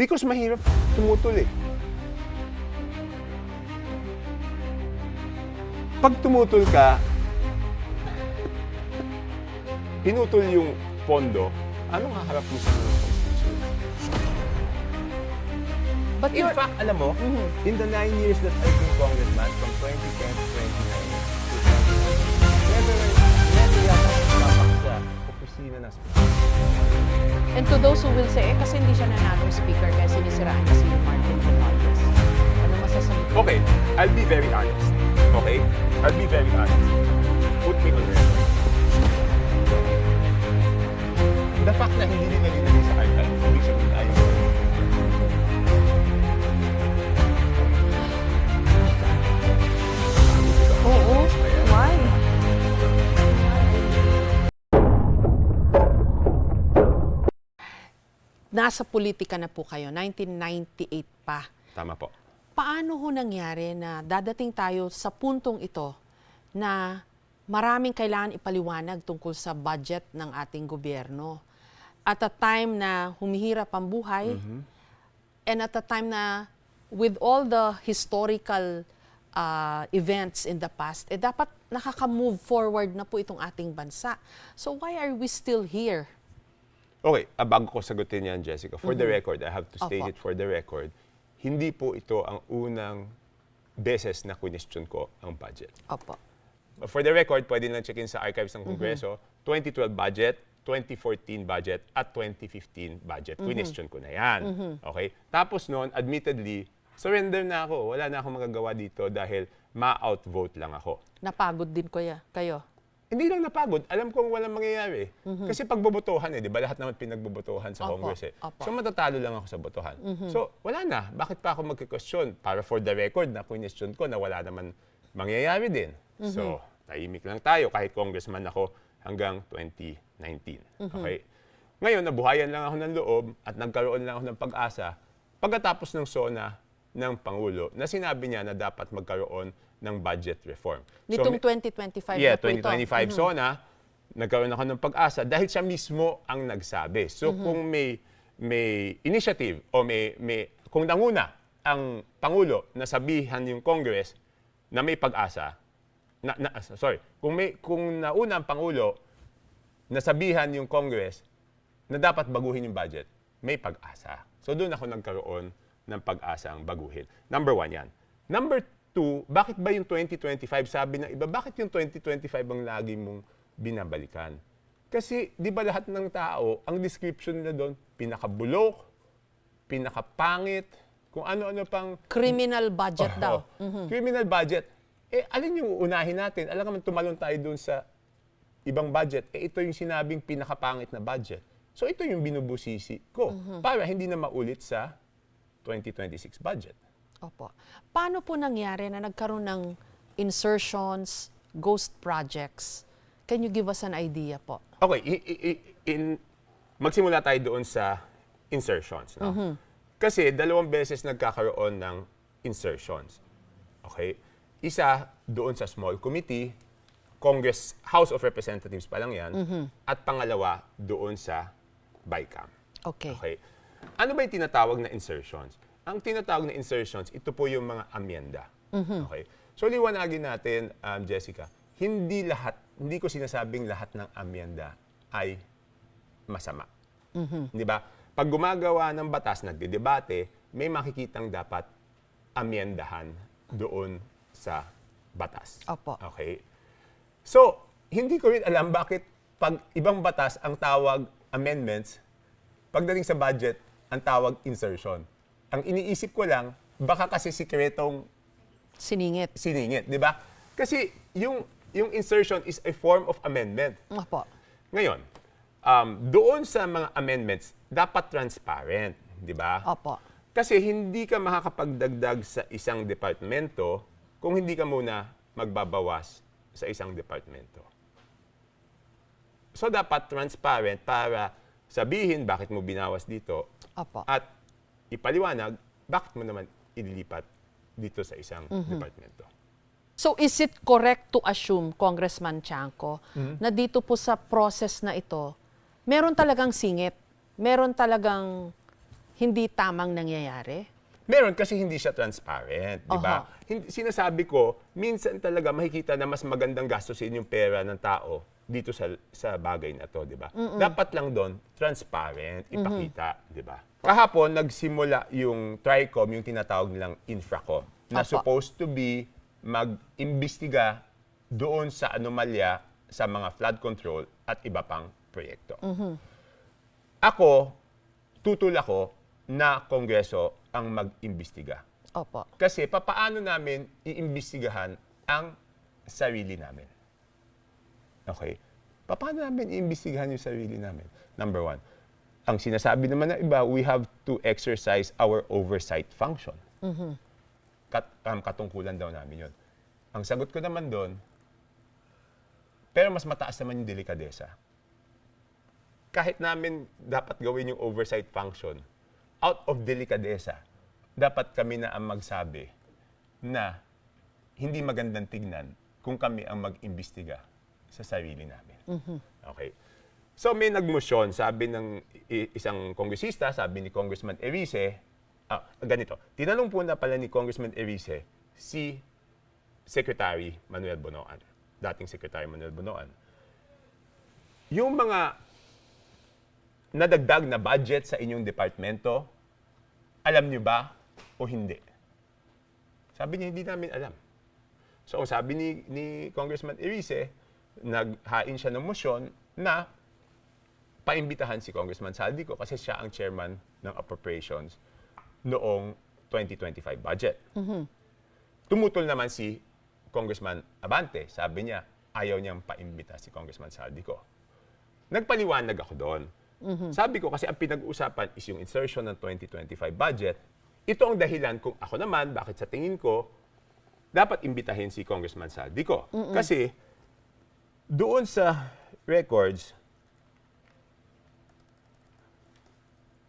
Because mahirap tumutol eh. Pag tumutol ka, pinutol yung pondo, anong haharap mo sa mga? But In you're, fact, alam mo, in the nine years that I've been congressman, from 2010 to 2019, never, never yata sumapak sa opisina ng. And to those who will say, eh, kasi hindi siya nanalo speaker kaya sinisiraan niya si Martin Romualdez. Ano masasabi ko? Okay, I'll be very honest. Okay? I'll be very honest. Put me on record. The fact na hindi nila linagay Nasa politika na po kayo, 1998 pa. Tama po. Paano ho nangyari na dadating tayo sa puntong ito na maraming kailangan ipaliwanag tungkol sa budget ng ating gobyerno? At a time na humihirap ang buhay, and at a time na with all the historical uh, events in the past, eh dapat nakaka-move forward na po itong ating bansa. So why are we still here? Okay, ah, bago ko sagutin yan, Jessica, for the record, I have to state Opo. it for the record, hindi po ito ang unang beses na question ko ang budget. Opo. For the record, pwede lang check-in sa archives ng Kongreso, 2012 budget, 2014 budget, at 2015 budget. Question ko na yan. Okay? Tapos noon, admittedly, surrender na ako. Wala na akong magagawa dito dahil ma-outvote lang ako. Napagod din kuya, kayo. Hindi lang napagod. Alam kong walang mangyayari. Kasi pagbobotohan eh, di ba? Lahat naman pinagbobotohan sa Opo, Congress eh. opo. So matatalo lang ako sa botohan. So wala na. Bakit pa ako magka-question? Para for the record na question ko na wala naman mangyayari din. So tahimik lang tayo kahit congressman ako hanggang 2019. Okay? Ngayon, nabuhayan lang ako ng loob at nagkaroon lang ako ng pag-asa pagkatapos ng SONA ng Pangulo na sinabi niya na dapat magkaroon ng budget reform. So, Nitong may- 2025 Yeah, na po ito. 2025 SONA, nagkaroon ako ng pag-asa dahil siya mismo ang nagsabi. So kung may may initiative o may, may kung nanguna ang Pangulo na sabihan yung Congress na may pag-asa, na, na, sorry, kung may kung nauna ang Pangulo na sabihan yung Congress na dapat baguhin yung budget, may pag-asa. So doon ako nagkaroon ng pag-asang baguhin. Number one yan. Number two, bakit ba yung 2025? Sabi ng iba, bakit yung 2025 ang lagi mong binabalikan? Kasi di ba lahat ng tao, ang description nila doon, pinakabulok, pinakapangit, kung ano-ano pang Criminal budget Oo. daw. Criminal budget. Eh, alin yung unahin natin? Alam naman, tumalon tayo dun sa ibang budget. Eh, ito yung sinabing pinakapangit na budget. So, ito yung binubusisi ko para hindi na maulit sa 2026 budget. Opo. Paano po nangyari na nagkaroon ng insertions, ghost projects? Can you give us an idea po? Okay, i- i- in, magsimula tayo doon sa insertions. No? Kasi dalawang beses nagkakaroon ng insertions. Okay? Isa doon sa small committee, Congress, House of Representatives pa lang yan. At pangalawa, doon sa BICAM. Okay. Okay? Ano ba yung tinatawag na insertions? Ang tinatawag na insertions, ito po yung mga amyenda. Okay? So, liwanagin natin, um, Jessica, hindi lahat, hindi ko sinasabing lahat ng amyenda ay masama. Di ba? Pag gumagawa ng batas, nagdedebate, may makikitang dapat amyendahan doon sa batas. Opo. Okay? So, hindi ko rin alam bakit pag ibang batas ang tawag amendments, pagdating sa budget, ang tawag insertion. Ang iniisip ko lang, baka kasi sikretong Siningit. siningit, di ba? Kasi yung, yung insertion is a form of amendment. Opo. Ngayon, um, doon sa mga amendments, dapat transparent, di ba? Opo. Kasi hindi ka makakapagdagdag sa isang departamento kung hindi ka muna magbabawas sa isang departamento. So dapat transparent para sabihin bakit mo binawas dito Opo. at ipaliwanag bakit mo naman ililipat dito sa isang departamento. So is it correct to assume, Congressman Chanco, na dito po sa process na ito, meron talagang singit, meron talagang hindi tamang nangyayari? Meron kasi hindi siya transparent, di ba? Hindi, sinasabi ko, minsan talaga makikita na mas magandang gastusin yung pera ng tao dito sa sa bagay na to, di ba? Dapat lang doon transparent, ipakita, di ba? Kahapon nagsimula yung TRICOM, yung tinatawag nilang Infracom, na Opo. supposed to be mag-imbestiga doon sa anomalya sa mga flood control at iba pang proyekto. Ako, tutul ako na Kongreso ang mag-imbestiga. Opo. Kasi papaano namin iimbestigahan ang sarili namin? Okay? Paano namin iimbestigahan yung sarili namin? Number one, ang sinasabi naman ng iba, we have to exercise our oversight function. Kat, um, katungkulan daw namin yun. Ang sagot ko naman doon, pero mas mataas naman yung delikadesa. Kahit namin dapat gawin yung oversight function, out of delikadesa, dapat kami na ang magsabi na hindi magandang tignan kung kami ang mag-imbestiga sa sarili namin. Okay. So may nagmosyon, sabi ng isang kongresista, sabi ni Congressman Erice, ah, ganito, tinanong po na pala ni Congressman Erice si Secretary Manuel Bonoan, dating Secretary Manuel Bonoan, yung mga nadagdag na budget sa inyong departamento, alam niyo ba o hindi? Sabi niya, hindi namin alam. So, sabi ni, ni Congressman Erice, naghain siya ng motion na paimbitahan si Congressman Saldico kasi siya ang chairman ng appropriations noong 2025 budget. Tumutol naman si Congressman Abante. Sabi niya, ayaw niyang paimbita si Congressman Saldico. Nagpaliwanag ako doon. Sabi ko kasi ang pinag-uusapan is yung insertion ng 2025 budget. Ito ang dahilan kung ako naman, bakit sa tingin ko, dapat imbitahin si Congressman Saldico. Kasi doon sa records,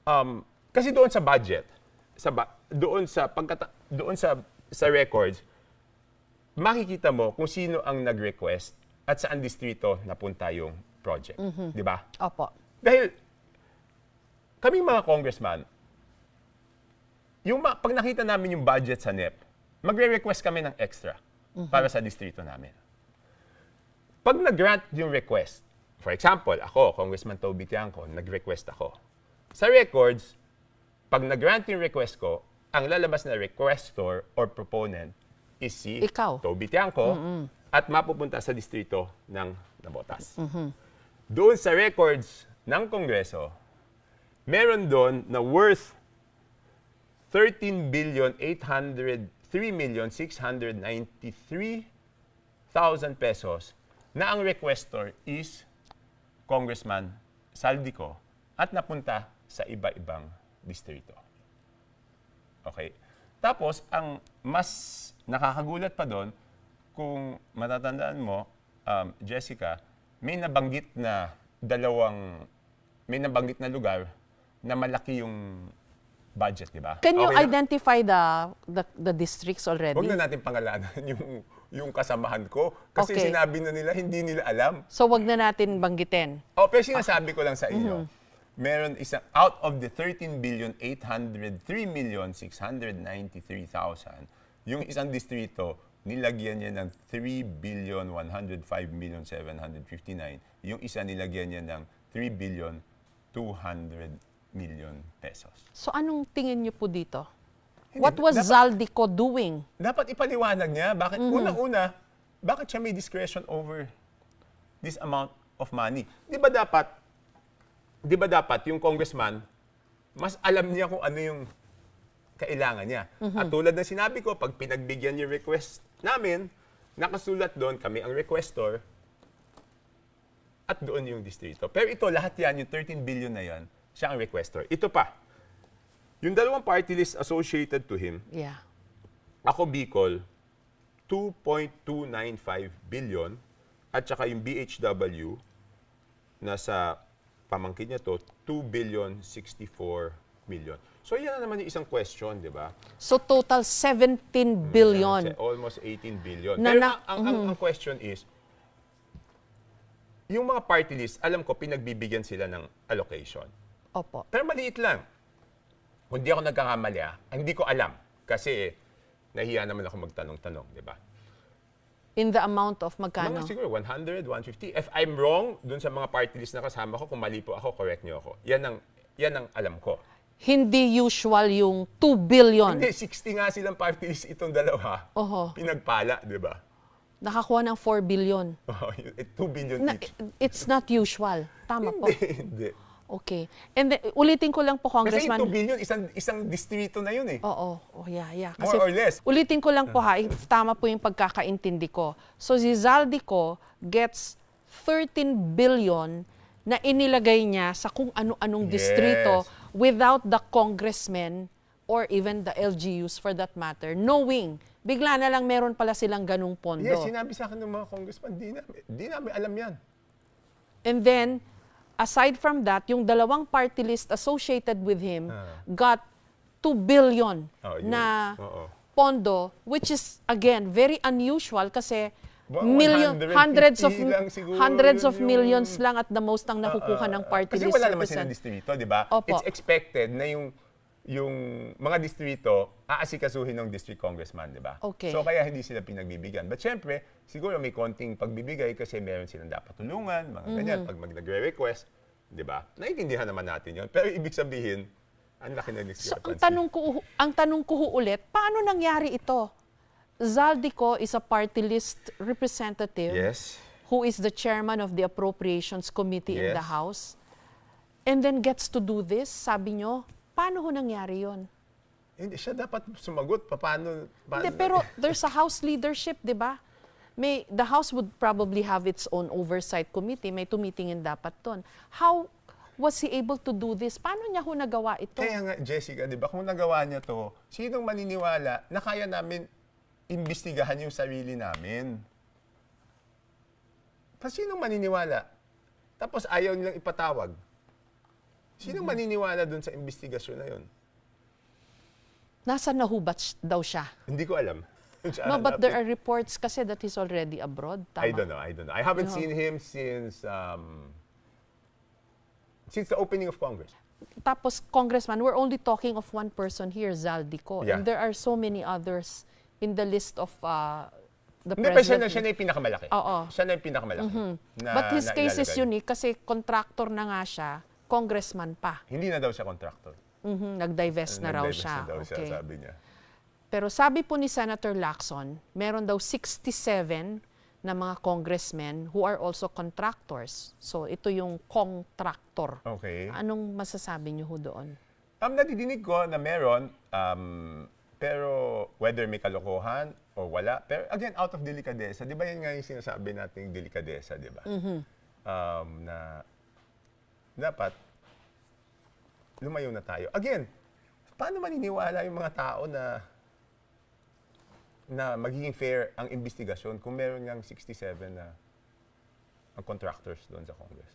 um, kasi doon sa budget, sa ba- doon sa pagkata- doon sa sa records, makikita mo kung sino ang nag-request at saan distrito napunta yung project, 'di ba? Opo. Dahil kaming mga congressman, yung ma- pag nakita namin yung budget sa NEP, magre-request kami ng extra para sa distrito namin. Pag nag-grant yung request, for example, ako, Congressman Toby Tiangco, nag-request ako. Sa records, pag nag-grant yung request ko, ang lalabas na requestor or proponent is si Ikaw. Toby Tiangco at mapupunta sa distrito ng Nabotas. Doon sa records ng Kongreso, meron doon na worth 13 billion 803 million 693 thousand pesos na ang requestor is Congressman Saldico at napunta sa iba-ibang distrito. Okay. Tapos, ang mas nakakagulat pa doon, kung matatandaan mo, um, Jessica, may nabanggit na dalawang, may nabanggit na lugar na malaki yung budget, di ba? Can you Okay identify the, the the districts already? Huwag na natin pangalanan yung, yung kasamahan ko. Kasi Okay. sinabi na nila, hindi nila alam. So wag na natin banggitin. O, pero sinasabi ko lang sa inyo, Mm-hmm. Meron isa, out of the 13 billion 803 million 693,000, yung isang distrito, nilagyan niya ng 3 billion 105 million 759. Yung isa nilagyan niya ng 3 billion 200 million pesos. So anong tingin niyo po dito? Hindi, What was dapat- Zaldico doing? dapat ipaliwanag niya bakit Mm-hmm. unang-una bakit siya may discretion over this amount of money. 'Di ba dapat 'di ba dapat yung congressman mas alam niya kung ano yung kailangan niya. Mm-hmm. At tulad ng sinabi ko, pag pinagbigyan yung request namin, nakasulat doon, kami ang requestor, at doon yung distrito. Pero ito, lahat yan, yung 13 billion na yan, siya ang requestor. Ito pa, yung dalawang party list associated to him, Yeah. ako Bicol, 2.295 billion at saka yung BHW nasa pamangkin niya to 2 billion 64 million. So yan na naman yung isang question, di ba? So total 17 billion. Almost 18 billion. Na- Pero na- ang, ang, ang question is, yung mga party list, alam ko, pinagbibigyan sila ng allocation. Opo. Pero maliit lang. kung di ako nagkakamali, ah, hindi ko alam. Kasi nahiya naman ako magtanong-tanong, di ba? In the amount of magkano? Mga siguro 100, 150. If I'm wrong, dun sa mga party list na kasama ko, kung mali po ako, correct niyo ako. Yan ang, yan ang alam ko. Hindi usual yung 2 billion. Hindi, 60 nga silang party list itong dalawa. Oho. Pinagpala, di ba? Nakakuha ng 4 billion. 2 billion Na, each. it's not usual. Tama po. Hindi, hindi. Okay. And then, ulitin ko lang po, Kasi Congressman. 2 billion, isang, isang distrito na yun eh. Oo. Oh, yeah, yeah. More or less. Ulitin ko lang po ha, if tama po yung pagkakaintindi ko. So si Zaldico gets 13 billion na inilagay niya sa kung ano-anong Yes. distrito without the congressmen or even the LGUs for that matter, knowing bigla na lang meron pala silang ganung pondo. Yes, sinabi sa akin ng mga congressman, di namin, di namin alam yan. And then, aside from that, yung dalawang party list associated with him got 2 billion. Oh, na Oo. pondo, which is, again, very unusual kasi million, 150 hundreds of hundreds of yung- millions lang at the most ang nakukuha ng party Kasi list wala naman silang distrito, di ba? It's expected na yung yung mga distrito aasikasuhin ng district congressman, di ba? Okay. So kaya hindi sila pinagbibigyan. But syempre, siguro may konting pagbibigay kasi meron silang dapat tulungan, mga ganyan, Mm-hmm. pag mag nagre-request, di ba? Naiintindihan naman natin yun. Pero ibig sabihin, ang laki ng So, ang discrepancy. tanong ko ang tanong ko ulit, paano nangyari ito? Zaldico is a party list representative Yes. who is the chairman of the Appropriations Committee in the Yes. House and then gets to do this, sabi nyo, paano ho nangyari yon? Hindi, siya dapat sumagot. Paano? paano Hindi, pero there's a House leadership, di ba? May, the House would probably have its own oversight committee. May tumitingin dapat doon. How was he able to do this? Paano niya ho nagawa ito? Kaya nga, Jessica, di ba, kung nagawa niya to, sinong maniniwala na kaya namin imbestigahan yung sarili namin? Pa sinong maniniwala? Tapos ayaw nilang ipatawag. Sinong maniniwala dun sa investigasyon na yun? Nasa nahubat sh- daw siya? Hindi ko alam. No, but there are reports kasi that he's already abroad. Tama? I don't know, I don't know. I haven't No. seen him since um, since the opening of Congress. Tapos, Congressman, we're only talking of one person here, Zaldico. Yeah. And there are so many others in the list of uh, the Hindi, na, president. siya na yung pinakamalaki. Oo. Siya na yung pinakamalaki. na- But his na case is ilalagay. unique kasi contractor na nga siya, congressman pa. Hindi na daw siya contractor. Mhm, Nag-divest na raw siya. na daw siya, Okay. sabi niya. Pero sabi po ni Senator Lacson, meron daw 67 na mga congressmen who are also contractors. So ito yung contractor. Okay. Anong masasabi niyo ho doon? Um, nadidinig ko na meron, um, pero whether may kalokohan o wala, pero again, out of delicadeza, di ba yan nga yung sinasabi nating delicadeza, di ba? Um, na dapat lumayo na tayo. Again, paano maniniwala yung mga tao na na magiging fair ang investigasyon kung meron ngang 67 na ang contractors doon sa Congress?